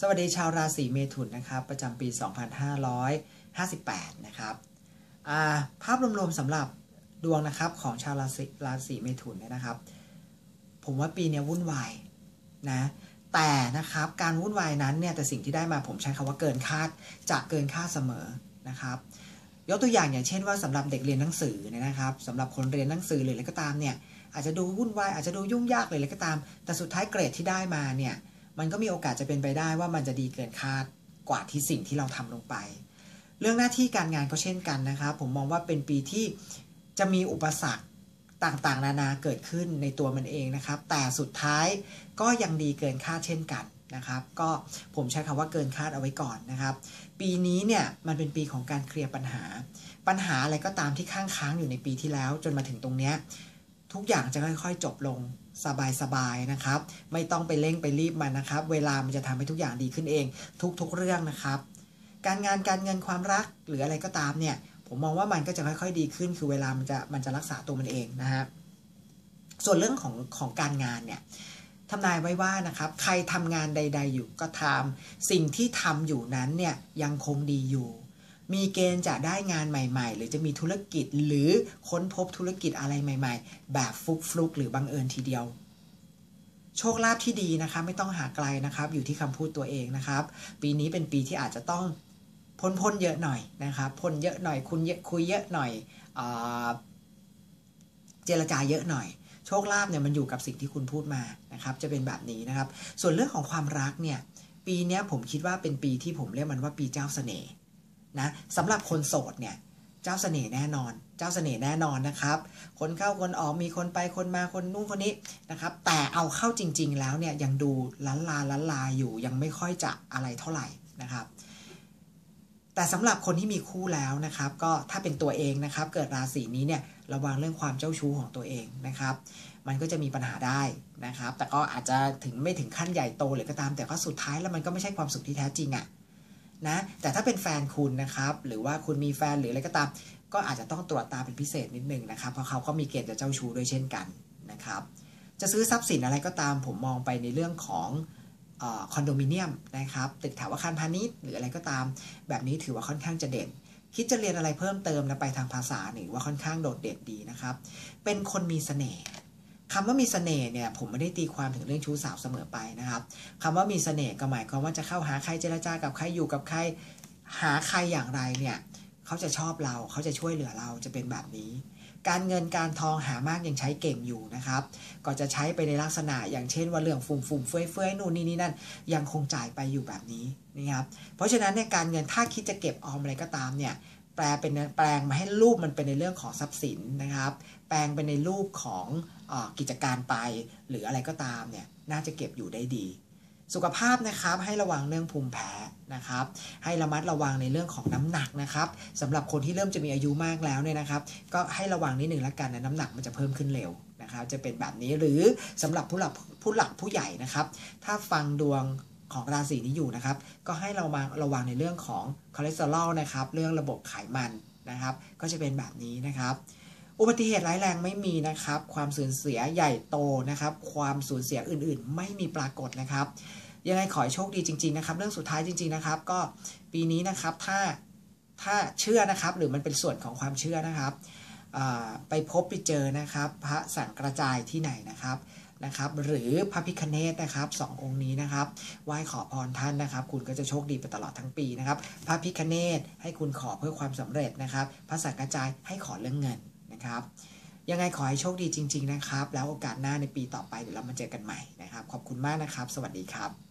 สวัสดีชาวราศีเมถุนนะครับ ประจำปี 2558 นะครับภาพรวมๆสำหรับดวงนะครับของชาวราศีราศีเมถุนเนี่ยนะครับ ผมว่าปีนี้วุ่นวายนะแต่นะครับการวุ่นวายนั้นเนี่ยแต่สิ่งที่ได้มาผมใช้คำว่าเกินคาดจะเกินคาดเสมอนะครับยกตัวอย่างอย่างเช่นว่าสำหรับเด็กเรียนหนังสือเนี่ยนะครับสำหรับคนเรียนหนังสือหรืออะไรก็ตามเนี่ยอาจจะดูวุ่นวายอาจจะดูยุ่งยากเลยอะไรก็ตาม แต่สุดท้ายเกรดที่ได้มาเนี่ย มันก็มีโอกาสจะเป็นไปได้ว่ามันจะดีเกินคาดกว่าที่สิ่งที่เราทำลงไป เรื่องหน้าที่การงานก็เช่นกันนะครับ ผมมองว่าเป็นปีที่จะมีอุปสรรคต่างๆ นานาเกิดขึ้นในตัวมันเองนะครับ แต่สุดท้ายก็ยังดีเกินคาดเช่นกันนะครับ ก็ผมใช้คำว่าเกินคาดเอาไว้ก่อนนะครับ ปีนี้เนี่ยมันเป็นปีของการเคลียร์ปัญหา ปัญหาอะไรก็ตามที่ข้างค้างอยู่ในปีที่แล้ว จนมาถึงตรงเนี้ย ทุกอย่างจะค่อยๆ จบลงสบายๆนะครับ ไม่ต้องไปเร่งไปรีบมันนะครับ เวลามันจะทำให้ทุกอย่างดีขึ้นเอง ทุกๆเรื่องนะครับ การงานการเงินความรักหรืออะไรก็ตามเนี่ย ผมมองว่ามันก็จะค่อยๆ ดีขึ้น คือเวลามันจะมันจะรักษาตัวมันเองนะฮะส่วนเรื่องของของการงานเนี่ยทำนายไว้ว่านะครับ ใครทำงานใด ๆ อยู่ก็ทำสิ่งที่ทำอยู่นั้นเนี่ยยังคงดีอยู่ มีเกณฑ์จะได้งานใหม่ ๆ หรือจะมีธุรกิจหรือค้นพบธุรกิจอะไรใหม่ ๆ แบบฟุกฟลุกหรือบังเอิญทีเดียว โชคลาภที่ดีนะคะ ไม่ต้องหาไกลนะครับ อยู่ที่คำพูดตัวเองนะครับ ปีนี้เป็นปีที่อาจจะต้องพ้นพ้นเยอะหน่อยนะครับพ้นเยอะหน่อยคุณเยอะคุยเยอะหน่อยเอเจรจาเยอะหน่อยโชคลาภเนี่ยมันอยู่กับสิ่งที่คุณพูดมานะครับ จะเป็นแบบนี้นะครับ ส่วนเรื่องของความรักเนี่ยปีนี้ผมคิดว่าเป็นปีที่ผมเรียกมันว่าปีเจ้าเสน่ห์ นะสำหรับคนโสดเนี่ยเจ้าเสน่ห์แน่นอน เจ้าเสน่ห์แน่นอนนะครับ คนเข้าคนออกมีคนไปคนมาคนนู้นคนนี้นะครับ แต่เอาเข้าจริง ๆ แล้วเนี่ยยังดูล้านลาล้านลาอยู่ยังไม่ค่อยจะอะไรเท่าไหร่นะครับ แต่สำหรับคนที่มีคู่แล้วนะครับ ก็ถ้าเป็นตัวเองนะครับ เกิดราศีนี้เนี่ยระวังเรื่องความเจ้าชู้ของตัวเองนะครับ มันก็จะมีปัญหาได้นะครับ แต่ก็อาจจะถึงไม่ถึงขั้นใหญ่โตเลยก็ตาม แต่ก็สุดท้ายแล้วมันก็ไม่ใช่ความสุขที่แท้จริงอะ่ะ นะ แต่ถ้าเป็นแฟนคุณนะครับ หรือว่าคุณมีแฟนหรืออะไรก็ตาม ก็อาจจะต้องตรวจตาเป็นพิเศษนิดนึงนะครับ เพราะเขาก็มีเกณฑ์จะเจ้าชู้ด้วยเช่นกันนะครับ จะซื้อทรัพย์สินอะไรก็ตาม ผมมองไปในเรื่องของคอนโดมิเนียมนะครับตึกแถวอาคารพาณิชย์หรืออะไรก็ตาม แบบนี้ถือว่าค่อนข้างจะเด่น คิดจะเรียนอะไรเพิ่มเติมนะไปทางภาษาหรือว่าค่อนข้างโดดเด่นดีนะครับ เป็นคนมีเสน่ห์ คำว่ามีเสน่ห์เนี่ยผมไม่ได้ตีความถึงเรื่องชู้สาวเสมอไปนะครับคำว่ามีเสน่ห์ก็หมายความว่าจะเข้าหาใครเจรจากับใครอยู่กับใครหาใครอย่างไรเนี่ยเขาจะชอบเราเขาจะช่วยเหลือเราจะเป็นแบบนี้ การเงินการทองหามากยังใช้เก่งอยู่นะครับ ก็จะใช้ไปในลักษณะอย่างเช่นว่าเรื่องฟุ่มฟุ่มเฟื่อยเฟื่อยนู่นนี่นี่นั่นยังคงจ่ายไปอยู่แบบนี้นะครับเพราะฉะนั้นเนี่ยการเงินถ้าคิดจะเก็บออมอะไรก็ตามเนี่ย แปลเป็นแปลงมาให้รูปมันเป็นในเรื่องของทรัพย์สินนะครับ แปลงเป็นในรูปของอกิจการไป หรืออะไรก็ตามเนี่ยน่าจะเก็บอยู่ได้ดี สุขภาพนะครับให้ระวังเรื่องภูมิแพ้นะครับ ให้ระมัดระวังในเรื่องของน้ำหนักนะครับสำหรับคนที่เริ่มจะมีอายุมากแล้วเนี่ยนะครับ ก็ให้ระวังนิดหนึ่งละกันนะน้ำหนักมันจะเพิ่มขึ้นเร็วนะครับ จะเป็นแบบนี้หรือสำหรับผู้หลักผู้หลักผู้ใหญ่นะครับ ถ้าฟังดวง ของราศีนี้อยู่นะครับ ก็ให้เรามาระวังในเรื่องของคอเลสเตอรอลนะครับ เรื่องระบบไขมันนะครับ ก็จะเป็นแบบนี้นะครับ อุบัติเหตุร้ายแรงไม่มีนะครับ ความสูญเสียใหญ่โตนะครับ ความสูญเสียอื่นๆ ไม่มีปรากฏนะครับ ยังไงขอให้โชคดีจริง ๆนะครับ เรื่องสุดท้ายจริง ๆนะครับ ก็ปีนี้นะครับถ้าถ้าเชื่อนะครับ หรือมันเป็นส่วนของความเชื่อนะครับ ไปพบไปเจอนะครับ พระสังกระจายที่ไหนนะครับนะครับ หรือพระพิคเนตนะครับสององค์นี้นะครับไหว้ขอพรท่านนะครับ คุณก็จะโชคดีไปตลอดทั้งปีนะครับ พระพิคเนตให้คุณขอเพื่อความสำเร็จนะครับ พระสังกระจายให้ขอเรื่องเงินนะครับยังไงขอให้โชคดีจริง ๆ นะครับ แล้วโอกาสหน้าในปีต่อไปเดี๋ยวเรามาเจอกันใหม่นะครับ ขอบคุณมากนะครับ สวัสดีครับ